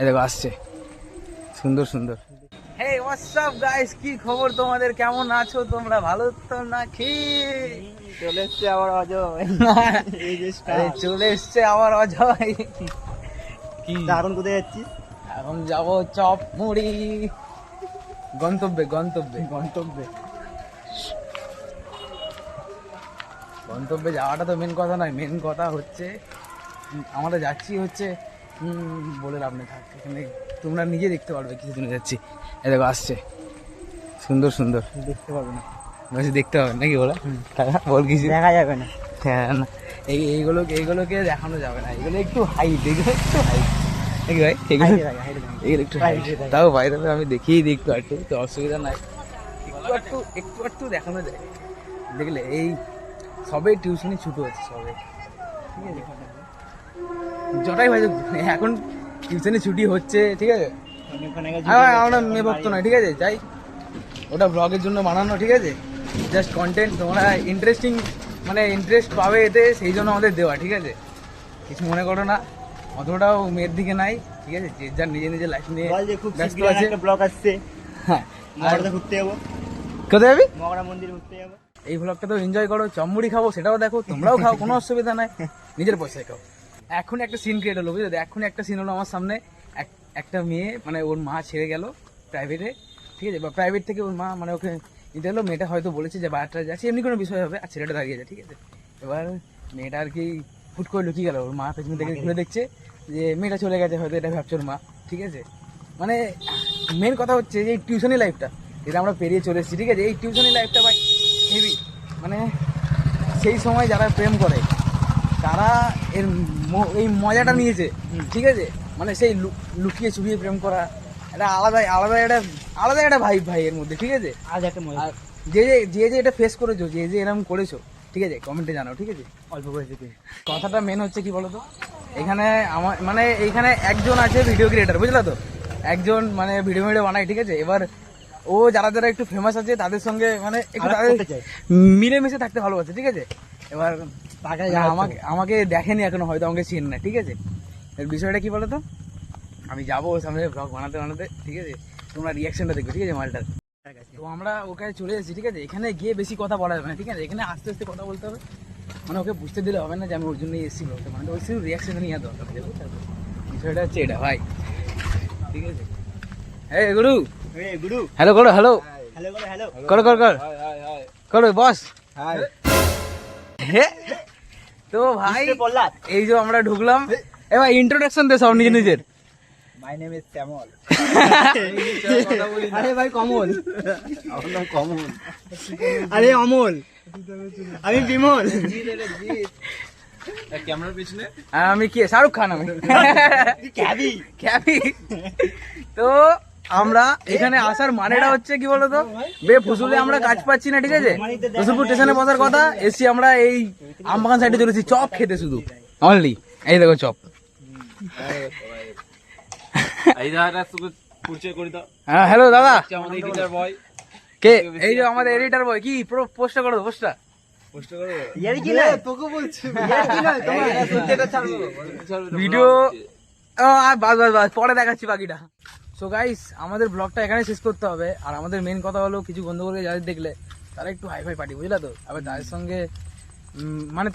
এ দেখো আসছে। সুন্দর সুন্দর। হে হোয়াটসঅ্যাপ গাইস কি খবর তোমাদের? কেমন আছো তোমরা? ভালো তো না কি চলে এসছে আবার অজয়। এই চলে এসছে আমার অজয়। কি? এখন কোথায় যাচ্ছিস? এখন যাব চপ মুড়ি। গন্তব্যে গন্তব্যে। গন্তব্যে। গন্তব্যে যাওয়াটা তো মেন কথা নয়। মেন কথা হচ্ছে আমরা যাচ্ছি হচ্ছে বলে লাভ নেই থাক এখানে তোমরা নিজে দেখতে পারবে কিছু দিনে যাচ্ছি। এ দেখো আসছে। সুন্দর সুন্দর। দেখতে পাবে না। বলছি দেখতে হবে নাকি বলে? বল কিছু। দেখা যাবে না। হ্যাঁ না। এই এইগুলো এইগুলোকে দেখানো যাবে না। এগুলো একটু হাইট এগুলো একটু হাইট নাকি ভাই? এগুলো হাইটে হাইটে একটু। তাও বাইরে আমি দেখিয়ে দিই একটু একটু তো অসুবিধা নাই। একটু একটু একটু একটু দেখানো যায়। দেখলে এই সবে টিউশনি ছুটো হচ্ছে সবে। ঠিক আছে? জটাই ভাই এখন টিউশনি ছুটি হচ্ছে ঠিক আছে? আমরা মেয়ে ভক্ত নয় ঠিক আছে? যাই। ওটা ব্লগের জন্য বানানো ঠিক আছে? জাস্ট কন্টেন্ট তোমরা ইন্টারেস্টিং মানে ইন্টারেস্ট পাবে এতে সেই জন্য আমাদের দেওয়া ঠিক আছে? কিছু মনে করো না অতটাও মেয়ের দিকে নাই ঠিক আছে? যে যার নিজে নিজের লাইফ নিয়ে খুব ব্যস্ত আছে। ব্লগ আসছে। হ্যাঁ ঘুরতে যাব। কোথায় যাবি? মগরা মন্দির ঘুরতে যাব। এই ব্লগটা তো এনজয় করো চমড়ি খাব সেটাও দেখো তোমরাও খাও কোনো অসুবিধা নাই। নিজের পয়সায় খাও। এখন একটা সিন ক্রিয়েট হলো বুঝলে? এখন একটা সিন হলো আমার সামনে এক- একটা মেয়ে মানে ওর মা ছেড়ে গেল প্রাইভেটে ঠিক আছে? বা প্রাইভেট থেকে ওর মা মানে ওকে নিতে হলো মেয়েটা হয়তো বলেছে যে বাচ্চাটা যাচ্ছে এমনি কোনো বিষয় হবে আর ছেলেটা দাঁড়িয়ে যায় ঠিক আছে? এবার মেয়েটা আর কি ফুট করে লুকিয়ে গেল ওর মা পেছনে থেকে ঘুরে দেখছে যে মেয়েটা চলে গেছে হয়তো এটা ভাবছে ওর মা ঠিক আছে? মানে মেন কথা হচ্ছে যে এই টিউশনি লাইফটা যেটা আমরা পেরিয়ে চলে এসেছি ঠিক আছে? এই টিউশনি লাইফটা ভাই হেভি মানে সেই সময় যারা প্রেম করে তারা এর এই মজাটা নিয়েছে ঠিক আছে? মানে সেই লুকিয়ে চুপিয়ে প্রেম করা এটা আলাদা আলাদা একটা আলাদা একটা ভাই ভাই এর মধ্যে ঠিক আছে? আজ একটা মজা। যে যে যে যে এটা ফেস করেছ যে যে এরকম করেছ ঠিক আছে? কমেন্টে জানাও ঠিক আছে? অল্প বয়সে তুই কথাটা মেন হচ্ছে কি বলতো? এখানে আমার মানে এইখানে একজন আছে ভিডিও ক্রিয়েটার বুঝলা তো? একজন মানে ভিডিও ভিডিও বানায় ঠিক আছে? এবার ও যারা যারা একটু ফেমাস আছে তাদের সঙ্গে মানে একটু মিলেমিশে থাকতে ভালোবাসে ঠিক আছে? এবার তাকে আমাকে আমাকে দেখেনি এখনও হয়তো আমাকে চেন না ঠিক আছে? এর বিষয়টা কি বলতো? আমি যাব ওর সামনে ব্লগ বানাতে বানাতে ঠিক আছে? তোমরা রিয়াকশনটা দেখবে ঠিক আছে মালটার? তো আমরা ওখানে চলে এসেছি ঠিক আছে? এখানে গিয়ে বেশি কথা বলা যাবে না ঠিক আছে? এখানে আস্তে আস্তে কথা বলতে হবে। মানে ওকে বুঝতে দিলে হবে না যে আমি ওর জন্যই এসেছি বলতে। মানে ওই শুধু রিয়াকশন নিয়ে দরকার? বিষয়টা হচ্ছে এটা ভাই। ঠিক আছে? হ্যাঁ গুরু হ্যালো করো হ্যালো হ্যালো করে হ্যালো করো কর কর করো বস তো ভাই এই যে আমরা ঢুকলাম এবার ইন্ট্রোডাকশন দে সব নিজে নিজের। মাই নেম ইজ শ্যামল আরে ভাই কমল। আমার নাম কমল। আরে অমল। আমি বিমল। ক্যামেরার পিছনে? আমি কি? শাহরুখ খান আমি। ক্যাবি। ক্যাবি। তো আমরা এখানে আসার মানেটা হচ্ছে কি বলতো? বে ফুসুলে আমরা কাজ পাচ্ছি না ঠিক আছে? রসুলপুর স্টেশনে বসার কথা এসছি আমরা এই আমবাগান সাইডে চলেছি চপ খেতে শুধু। অনলি এই দেখো চপ। হ্যাঁ হ্যালো দাদা। হচ্ছে আমাদের এডিটার বয় কে? এই যে আমাদের এডিটর বয় কি পুরো পোস্টটা করো পোস্টটা ভিডিও বাস বাস বাস পরে দেখাচ্ছি বাকিটা। সো গাইস আমাদের ব্লগটা এখানে শেষ করতে হবে। আর আমাদের মেন কথা হলো কিছু বন্ধুগুলোকে যাদের দেখলে তারা একটু হাই ফাই পার্টি বুঝলা তো? আবার তাদের সঙ্গে মানে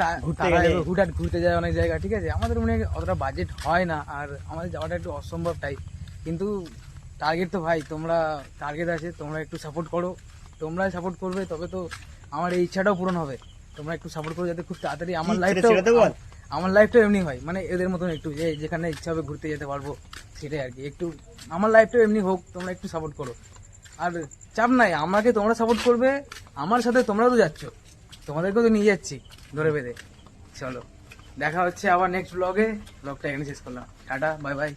হুটহাট ঘুরতে যায় অনেক জায়গা ঠিক আছে? আমাদের মনে হয় অতটা বাজেট হয় না আর আমাদের যাওয়াটা একটু অসম্ভব টাই কিন্তু টার্গেট তো ভাই তোমরা টার্গেট আছে তোমরা একটু সাপোর্ট করো। তোমরা সাপোর্ট করবে তবে তো আমার এই ইচ্ছাটাও পূরণ হবে। তোমরা একটু সাপোর্ট করো যাতে খুব তাড়াতাড়ি আমার লাইফটা? আমার লাইফটা এমনি হয়। মানে এদের মতন একটু, যে যেখানে ইচ্ছা হবে ঘুরতে যেতে পারব, সেটাই আর কি। একটু, আমার লাইফটা এমনি হোক, তোমরা একটু সাপোর্ট করো। আর চাপ নাই, আমাকে তোমরা সাপোর্ট করবে, আমার সাথে তোমরাও তো যাচ্ছ। তোমাদেরকেও তো নিয়ে যাচ্ছি, ধরে বেঁধে। চলো, দেখা হচ্ছে আবার নেক্সট ব্লগে ব্লগটা এখানে শেষ করলাম। Tata bye bye